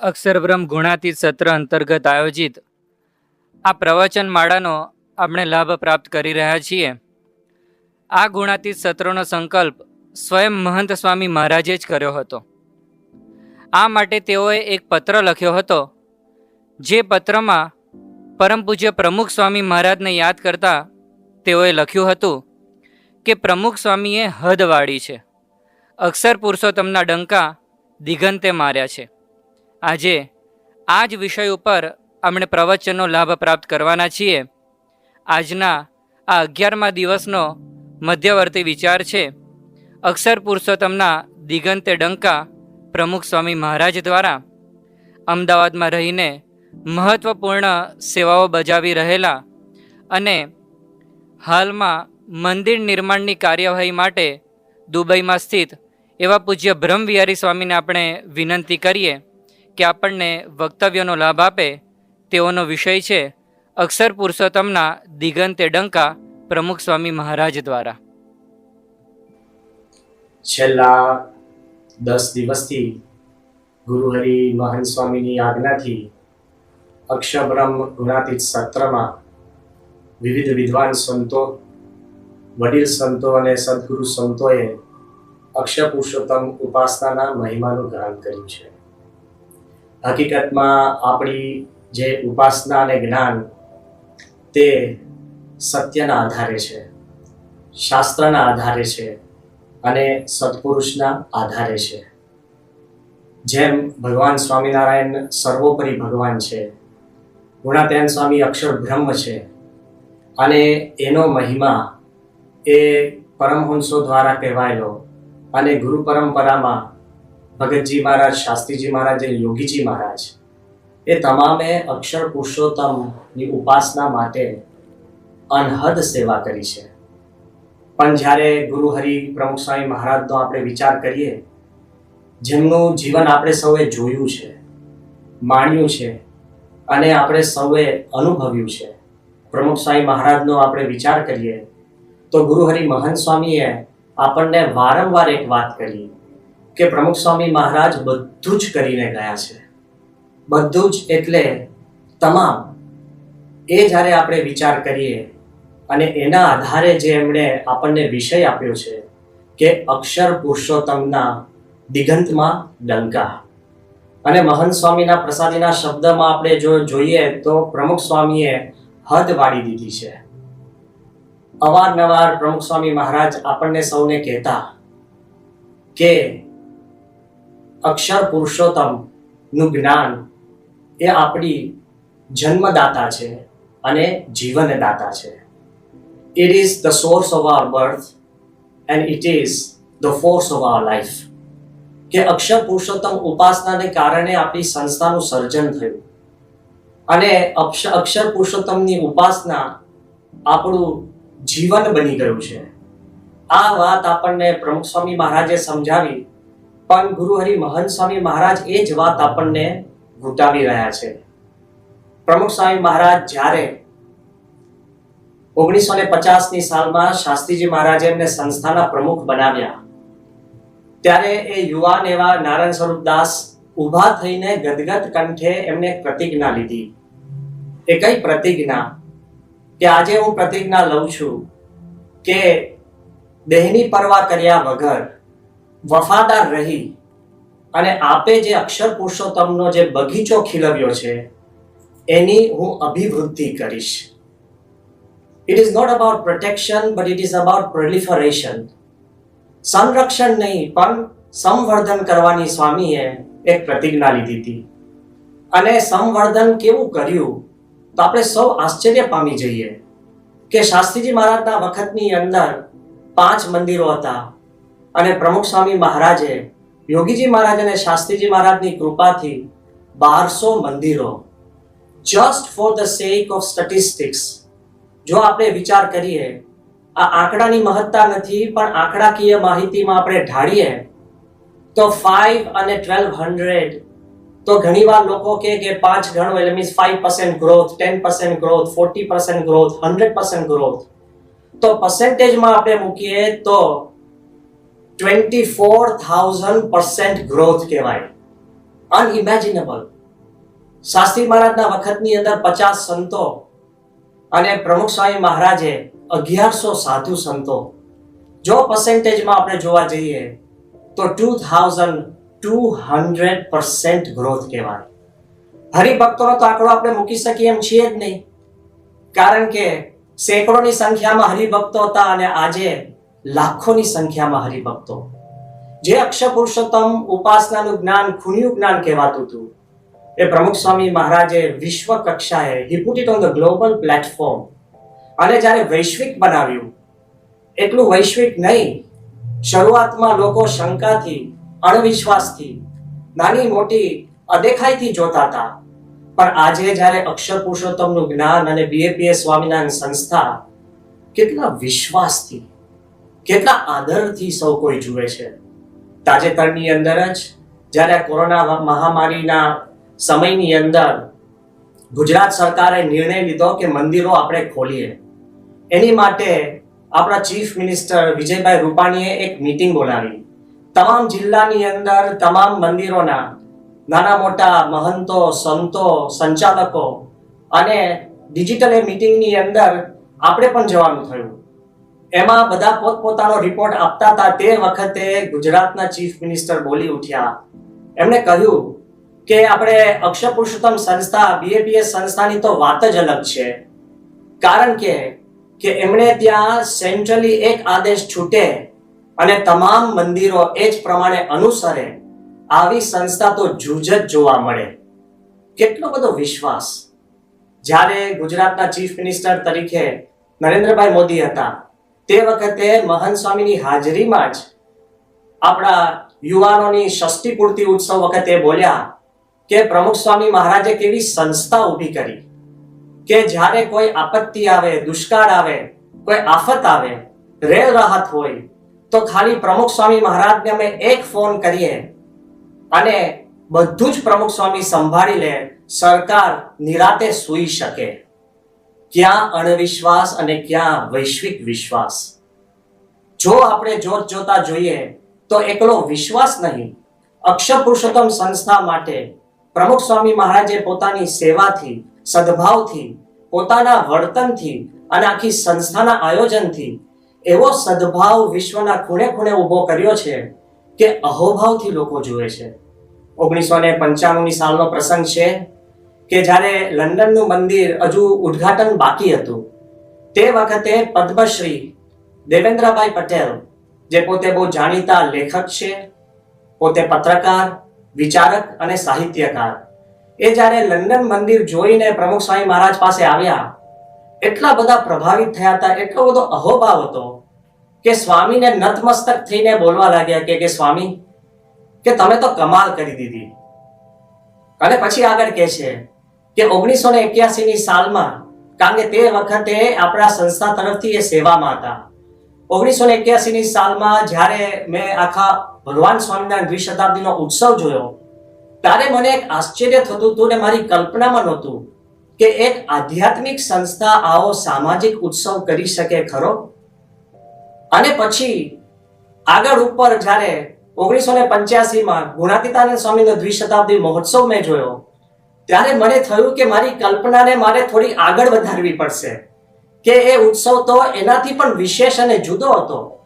અક્ષરબ્રહ્મ ગુણાતીત સત્ર અંતર્ગત આયોજિત આ પ્રવચન માળાનો આપણે લાભ પ્રાપ્ત કરી રહ્યા છીએ. આ ગુણાતીત સત્રનો સંકલ્પ સ્વયં મહંત સ્વામી મહારાજે જ કર્યો હતો. આ માટે તેઓએ એક પત્ર લખ્યો હતો, જે પત્રમાં પરમ પૂજ્ય પ્રમુખ સ્વામી મહારાજને યાદ કરતા તેઓએ લખ્યું હતું કે પ્રમુખ સ્વામીએ હદ વાળી છે. અક્ષર પુરુષોત્તમના ડંકા દિગંતે માર્યા છે. આજે આ જ વિષય ઉપર આપણે પ્રવચનનો લાભ પ્રાપ્ત કરવાના છીએ. આજના આ અગિયારમા દિવસનો મધ્યવર્તી વિચાર છે. અક્ષર પુરુષોત્તમના દિગંતે ડંકા પ્રમુખ સ્વામી મહારાજ દ્વારા અમદાવાદમાં રહીને મહત્ત્વપૂર્ણ સેવાઓ બજાવી રહેલા અને હાલમાં મંદિર નિર્માણની કાર્યવાહી માટે દુબઈમાં સ્થિત એવા પૂજ્ય બ્રહ્મવિહારી સ્વામીને આપણે વિનંતી કરીએ. કે આપણને વક્તવ્યનો લાભ આપે તેઓનો વિષય છે અક્ષર પુરુષોત્તમના દિગંતે ડંકા પ્રમુખ સ્વામી મહારાજ દ્વારા. છેલ્લા દસ દિવસથી ગુરુહરિ મહન સ્વામીની આજ્ઞાથી અક્ષબ્રહ્મ ગુણાતીત સત્રમાં વિવિધ વિદ્વાન સંતો, વડીલ સંતો અને સદગુરુ સંતોએ અક્ષર પુરુષોત્તમ ઉપાસનાના મહિમાનું ગાન કર્યું છે. હકીકતમાં આપણી જે ઉપાસના અને જ્ઞાન તે સત્યના આધારે છે, શાસ્ત્રના આધારે છે અને સત્પુરુષના આધારે છે. જેમ ભગવાન સ્વામિનારાયણ સર્વોપરી ભગવાન છે ગુણાત્યાન સ્વામી અક્ષર બ્રહ્મ છે અને એનો મહિમા એ પરમહંસો દ્વારા કહેવાયેલો અને ગુરુ પરંપરામાં ભગતજી મહારાજ, શાસ્ત્રીજી મહારાજ અને યોગીજી મહારાજ, એ તમામે અક્ષર પુરુષોત્તમની ઉપાસના માટે અનહદ સેવા કરી છે. પણ જ્યારે ગુરુ હરિ પ્રમુખ સ્વામી મહારાજનો આપણે વિચાર કરીએ, જેમનું જીવન આપણે સૌએ જોયું છે, માણ્યું છે અને આપણે સૌએ અનુભવ્યું છે, પ્રમુખ સ્વામી મહારાજનો આપણે વિચાર કરીએ, તો ગુરુ હરિ મહંત સ્વામીએ આપણને વારંવાર એક વાત કરી. કે પ્રમુખ સ્વામી મહારાજ બધું જ કરીને ગયા છે. બધું જ એટલે તમામ એ જ્યારે આપણે વિચાર કરીએ અને એના આધારે જે એમણે આપણને વિષય આપ્યો છે કે અક્ષર પુરુષોત્તમના દિગંતમાં ડંકા. અને મહંત સ્વામીના પ્રસાદીના શબ્દમાં આપણે જો જોઈએ તો પ્રમુખ સ્વામીએ હદ વાળી દીધી છે. અવારનવાર પ્રમુખ સ્વામી મહારાજ આપણને સૌને કહેતા કે અક્ષર પુરુષોત્તમનું જ્ઞાન એ આપણી જન્મદાતા છે અને જીવનદાતા છે. It is the source of our birth and it is the force of our life કે અક્ષર પુરુષોત્તમ ઉપાસનાને કારણે આપણી સંસ્થાનું સર્જન થયું. અને અક્ષ- અક્ષર પુરુષોત્તમની ઉપાસના આપણું જીવન બની ગયું છે. આ વાત આપણને પ્રમુખ સ્વામી મહારાજે સમજાવી પણ ગુરુ હરિ મહંત સ્વામી મહારાજ એ જ વાત આપણને ઘૂંટાવી રહ્યા છે. પ્રમુખ સ્વામી મહારાજ જ્યારે ઓગણીસો ને પચાસની સાલમાં શાસ્ત્રીજી મહારાજે એમને સંસ્થાના પ્રમુખ બનાવ્યા. ત્યારે એ યુવાન એવા નારાયણ સ્વરૂપ દાસ ઊભા થઈને ગદગદ કંઠે એમને પ્રતિજ્ઞા લીધી. એ કઈ પ્રતિજ્ઞા? કે આજે હું પ્રતિજ્ઞા લઉં છું કે દેહની પરવા કર્યા વગર વફાદાર રહી અને આપે જે અક્ષર પુરુષોત્તમનો જે બગીચો ખીલવ્યો છે, એની હું અભિવૃદ્ધિ કરીશ. It is not about protection but it is about proliferation સંરક્ષણ નહીં, પણ સંવર્ધન કરવાની સ્વામીએ એક પ્રતિજ્ઞા લીધી હતી. અને સંવર્ધન કેવું કર્યું? તો આપણે સૌ આશ્ચર્ય પામી જઈએ કે શાસ્ત્રીજી મહારાજના વખતની અંદર પાંચ મંદિરો હતા. અને પ્રમુખ સ્વામી મહારાજે યોગીજી મહારાજ અને શાસ્ત્રીજી મહારાજની કૃપાથી બારસો મંદિરો just for the sake of statistics જો આપણે વિચાર કરીએ, આ આંકડાની મહત્તા નથી, પણ આંકડાકીય માહિતીમાં આપણે ઢાળીએ, તો ફાઈવ અને ટ્વેલ્વ હંડ્રેડ તો ઘણીવાર લોકો કહે કે પાંચ ગણો એટલે means five percent growth ten percent growth forty percent growth hundred percent growth તો પર્સન્ટેજમાં આપણે મૂકીએ તો twenty four thousand percent growth કહેવાય. અનઇમેજિનેબલ શાસ્ત્રી મહારાજના વખતની અંદર પચાસ સંતો અને પ્રમુખ સ્વામી મહારાજે અગિયારસો સાધુ સંતો. જો પર્સેન્ટેજમાં આપણે જોવા જઈએ, તો two thousand two hundred percent growth કહેવાય. હરિભક્તોનો તો આંકડો આપણે મૂકી શકીએ એમ છીએ જ નહીં. કારણ કે સેંકડોની સંખ્યામાં હરિભક્તો હતા અને આજે લાખોની સંખ્યામાં હરિભક્તો. જે અક્ષ પુરુષોત્તમ ઉપાસનાનું જ્ઞાન ખૂણ્યું જ્ઞાન કહેવાતું હતું, એ પ્રમુખ સ્વામી મહારાજે વિશ્વ કક્ષાએ he on the global platform અને જ્યારે વૈશ્વિક બનાવ્યું, એટલું વૈશ્વિક નહીં, શરૂઆતમાં લોકો શંકાથી, અણવિશ્વાસથી, નાની મોટી અદેખાઈથી જોતા હતા. પણ આજે જ્યારે અક્ષર પુરુષોત્તમનું જ્ઞાન અને બીએપીએસ સ્વામિનારાયણ સંસ્થા કેટલા વિશ્વાસથી કેટલા આદરથી સૌ કોઈ જુએ છે? તાજેતરની અંદર જ જ્યારે કોરોના મહામારીના સમયની અંદર ગુજરાત સરકારે નિર્ણય લીધો કે મંદિરો આપણે ખોલીએ. એની માટે આપણા ચીફ મિનિસ્ટર વિજયભાઈ રૂપાણીએ એક મિટિંગ બોલાવી. તમામ જિલ્લાની અંદર તમામ મંદિરોના નાના મોટા મહંતો, સંતો, સંચાલકો અને ડિજિટલ એ મિટિંગની અંદર આપણે પણ જવાનું થયું. એમાં બધા પોતપોતાનો રિપોર્ટ આપતા હતા. તે વખતે ગુજરાતના ચીફ મિનિસ્ટર બોલી ઉઠ્યા. એમણે કહ્યું કે આપણે અક્ષર પુરુષોત્તમ સંસ્થા બીએપીએસ સંસ્થાની તો વાત જ અલગ છે. કારણ કે કે એમણે ત્યાં સેન્ટ્રલી એક આદેશ છૂટે અને તમામ મંદિરો એ જ પ્રમાણે અનુસરે આવી સંસ્થા તો જૂજ જ જોવા મળે. કેટલો બધો વિશ્વાસ. જ્યારે ગુજરાતના ચીફ મિનિસ્ટર તરીકે નરેન્દ્રભાઈ મોદી હતા તે વખતે મહંત સ્વામીની હાજરીમાં જ આપણા યુવાનોની ષષ્ઠી પૂર્તિ ઉત્સવ વખતે બોલ્યા કે પ્રમુખ સ્વામી મહારાજે કેવી સંસ્થા ઊભી કરી કે જ્યારે કોઈ આપત્તિ આવે, દુષ્કાળ આવે, કોઈ આફત આવે, રેલ રાહત હોય, તો ખાલી પ્રમુખ સ્વામી મહારાજને અમે એક ફોન કરીએ અને બધું જ પ્રમુખ સ્વામી સંભાળી લે, સરકાર નિરાતે સૂઈ શકે. ક્યાં અણવિશ્વાસ અને ક્યાં વૈશ્વિક વિશ્વાસ? જો આપણે જોત જોતા જોઈએ, તો એકલો વિશ્વાસ નહીં. અક્ષર પુરુષોત્તમ સંસ્થા માટે પ્રમુખ સ્વામી મહારાજે પોતાની સેવાથી, સદભાવથી, પોતાના વર્તનથી અને આખી સંસ્થાના આયોજનથી એવો સદભાવ વિશ્વના ખૂણે ખૂણે ઊભો કર્યો છે કે અહોભાવથી લોકો જુએ છે. ઓગણીસો ને પંચાણુંની સાલનો પ્રસંગ છે કે જ્યારે લંડનનું મંદિર હજુ ઉદ્ઘાટન બાકી હતું, તે વખતે પદ્મશ્રી દેવેન્દ્રભાઈ પટેલ, જે પોતે બહુ જાણીતા લેખક છે, પોતે પત્રકાર, વિચારક અને સાહિત્યકાર. એ જ્યારે લંડન મંદિર જોઈને પ્રમુખ સ્વામી મહારાજ પાસે આવ્યા, એટલા બધા પ્રભાવિત થયા હતા, એટલો બધો અહોભાવ હતો, કે સ્વામીને નતમસ્તક થઈને બોલવા લાગ્યા કે કે સ્વામી, કે તમે તો કમાલ કરી દીધી. અને પછી આગળ કહે છે કે ઓગણીસો ને ની સાલમાં, કારણ કે તે વખતે આપણા સંસ્થા તરફથી એ સેવામાં હતા. ઓગણીસો ને એક્યાસી ની સાલમાં જ્યારે મેં આખા ભગવાન સ્વામિનારાયણ દ્વિશતાબ્દીનો ઉત્સવ જોયો, ત્યારે મને એક આશ્ચર્ય થતું હતું ને મારી કલ્પનામાં નહોતું કે એક આધ્યાત્મિક સંસ્થા આવો સામાજિક ઉત્સવ કરી શકે ખરો? અને પછી આગળ ઉપર જ્યારે ઓગણીસો ને પંચ્યાસીમાં ગુણાતીતાનંદ સ્વામીનો દ્વિશતાબ્દી મહોત્સવ મેં જોયો ત્યારે મને થયું કે મારી કલ્પનાને મારે થોડી આગળ વધારવી પડશે. કે એ ઉત્સવ તો એનાથી પણ વિશેષ અને જુદો હતો.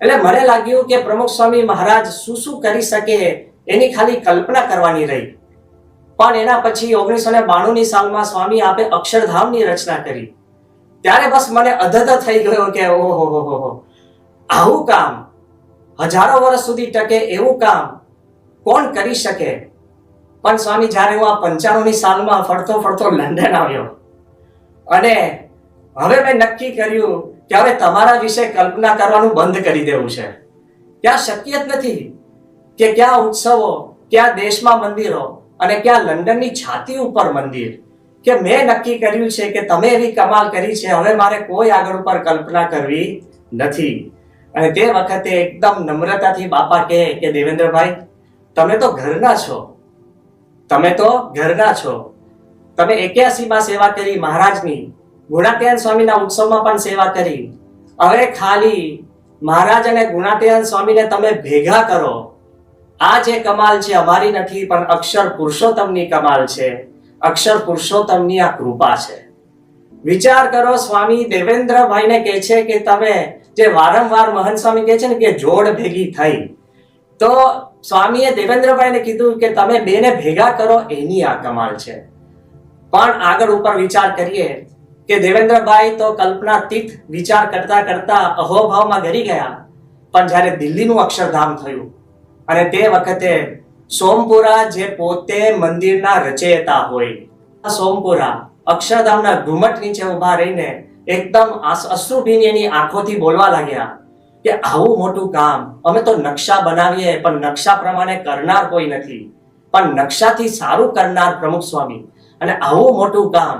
એટલે મને લાગ્યું કે પ્રમુખ સ્વામી મહારાજ શું શું કરી શકે એની ખાલી કલ્પના કરવાની રહી. પણ એના પછી ઓગણીસો ને બાણું ની સાલમાં સ્વામી આપે અક્ષરધામની રચના કરી. ત્યારે બસ મને અધધ થઈ ગયો કે ઓહો હો હો. આવું કામ હજારો વર્ષ સુધી ટકે એવું કામ કોણ કરી શકે? પણ સ્વામી, જ્યારે હું આ પંચાણુંની સાલમાં ફરતો ફરતો લંડન આવ્યો અને હવે મેં નક્કી કર્યું કે હવે તમારા વિશે કલ્પના કરવાનું બંધ કરી દેવું છે. ક્યાં શક્ય જ નથી કે ક્યાં ઉત્સવો, ક્યાં દેશમાં મંદિરો અને ક્યાં લંડનની છાતી ઉપર મંદિર કે મેં નક્કી કર્યું છે કે તમે એવી કમાલ કરી છે, હવે મારે કોઈ આગળ ઉપર કલ્પના કરવી નથી. અને તે વખતે એકદમ નમ્રતાથી બાપા કહે કે, દેવેન્દ્રભાઈ, તમે તો ઘરના છો. તમે તો ઘરના છો. તમે એક્યાસીમાં સેવા કરી મહારાજની ગુણાત્યાન સ્વામીના ઉત્સવમાં પણ સેવા કરી. હવે ખાલી મહારાજ અને ગુણાત્યાન સ્વામીને તમે ભેગા કરો. આ જે કમાલ છે અમારી નથી, પણ અક્ષર પુરુષોત્તમની કમાલ છે. અક્ષર પુરુષોત્તમની આ કૃપા છે. વિચાર કરો સ્વામી, દેવેન્દ્રભાઈને કહે છે કે તમે જે વારંવાર મહંત સ્વામી કહે છે ને કે જોડ ભેગી થઈ. તો સ્વામીએ દેવેન્દ્રભાઈને કીધું કે તમે બેને ભેગા કરો, એની આ કમાલ છે. પણ આગળ ઉપર વિચાર કરીએ કે દેવેન્દ્રભાઈ તો કલ્પનાતીત વિચાર કરતા કરતા અહોભાવમાં ગરી ગયા. પણ જ્યારે દિલ્હીનું અક્ષરધામ થયું અને તે વખતે સોમપુરા જે પોતે મંદિરના રચયતા હોય સોમપુરા અક્ષરધામના ઘુમટ નીચે ઊભા રહીને એકદમ અશ્રુભીની એની આંખોથી બોલવા લાગ્યા. કે આવું મોટું કામ અમે તો નકશા બનાવીએ, પણ નકશા પ્રમાણે કરનાર કોઈ નથી. પણ નકશાથી સારું કરનાર પ્રમુખ સ્વામી. અને આવું મોટું કામ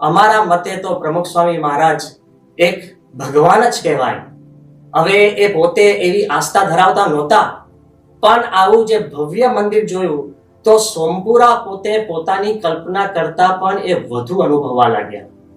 અમારા મતે તો પ્રમુખ સ્વામી મહારાજ એક ભગવાન જ કહેવાય. હવે એ પોતે એવી આસ્થા ધરાવતા નહોતા. પણ આવું જે ભવ્ય મંદિર જોયું, તો સોમપુરા પોતે પોતાની કલ્પના કરતા પણ એ વધુ અનુભવવા લાગ્યા.